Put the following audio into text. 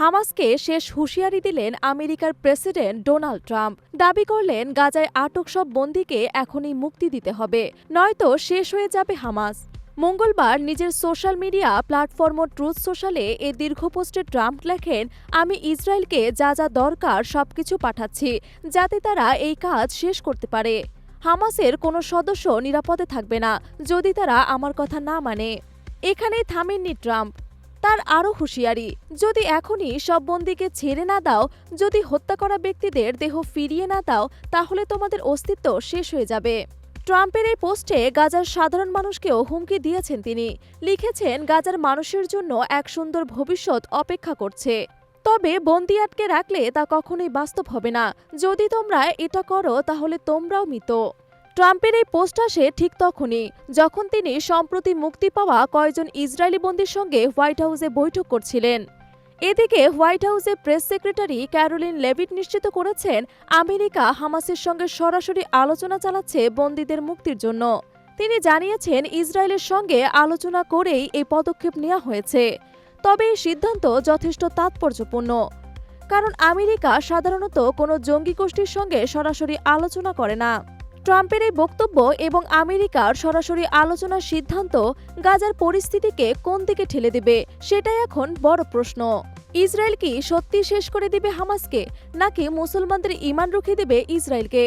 হামাসকে শেষ হুঁশিয়ারি দিলেন আমেরিকার প্রেসিডেন্ট ডোনাল্ড ট্রাম্প। দাবি করলেন, গাজায় আটক সব বন্দীকে এখনই মুক্তি দিতে হবে, নয়তো শেষ হয়ে যাবে হামাস। মঙ্গলবার নিজের সোশ্যাল মিডিয়া প্ল্যাটফর্ম ট্রুথ সোশ্যালে এ দীর্ঘ পোস্টে ট্রাম্প লেখেন, আমি ইসরায়েলকে যা যা দরকার সবকিছু পাঠাচ্ছি, যাতে তারা এই কাজ শেষ করতে পারে। হামাসের কোনো সদস্য নিরাপদে থাকবে না, যদি তারা আমার কথা না মানে। এখানেই থামেননি ট্রাম্প। তার আরও হুঁশিয়ারি, যদি এখনই সব বন্দিকে ছেড়ে না দাও, যদি হত্যা করা ব্যক্তিদের দেহ ফিরিয়ে না দাও, তাহলে তোমাদের অস্তিত্ব শেষ হয়ে যাবে। ট্রাম্পের এই পোস্টে গাজার সাধারণ মানুষকেও হুমকি দিয়েছেন তিনি। লিখেছেন, গাজার মানুষের জন্য এক সুন্দর ভবিষ্যৎ অপেক্ষা করছে। তবে বন্দি আটকে রাখলে তা কখনোই বাস্তব হবে না। যদি তোমরা এটা করো, তাহলে তোমরাও মৃত। ট্রাম্পের এই পোস্ট আসে ঠিক তখনই, যখন তিনি সম্প্রতি মুক্তি পাওয়া কয়েকজন ইসরায়েলি বন্দির সঙ্গে হোয়াইট হাউসে বৈঠক করছিলেন। এদিকে হোয়াইট হাউসে প্রেস সেক্রেটারি ক্যারোলিন লেভিট নিশ্চিত করেছেন, আমেরিকা হামাসের সঙ্গে সরাসরি আলোচনা চালাচ্ছে বন্দীদের মুক্তির জন্য। তিনি জানিয়েছেন, ইসরায়েলের সঙ্গে আলোচনা করেই এই পদক্ষেপ নেওয়া হয়েছে। তবে এই সিদ্ধান্ত যথেষ্ট তাৎপর্যপূর্ণ। কারণ আমেরিকা সাধারণত কোনো জঙ্গি গোষ্ঠীর সঙ্গে সরাসরি আলোচনা করে না। ট্রাম্পের এই বক্তব্য এবং আমেরিকার সরাসরি আলোচনার সিদ্ধান্ত গাজার পরিস্থিতিকে কোন দিকে ঠেলে দেবে, সেটাই এখন বড় প্রশ্ন। ইসরায়েল কি সত্যি শেষ করে দিবে হামাসকে, নাকি মুসলমানদের ইমান রুখে দেবে ইসরায়েলকে?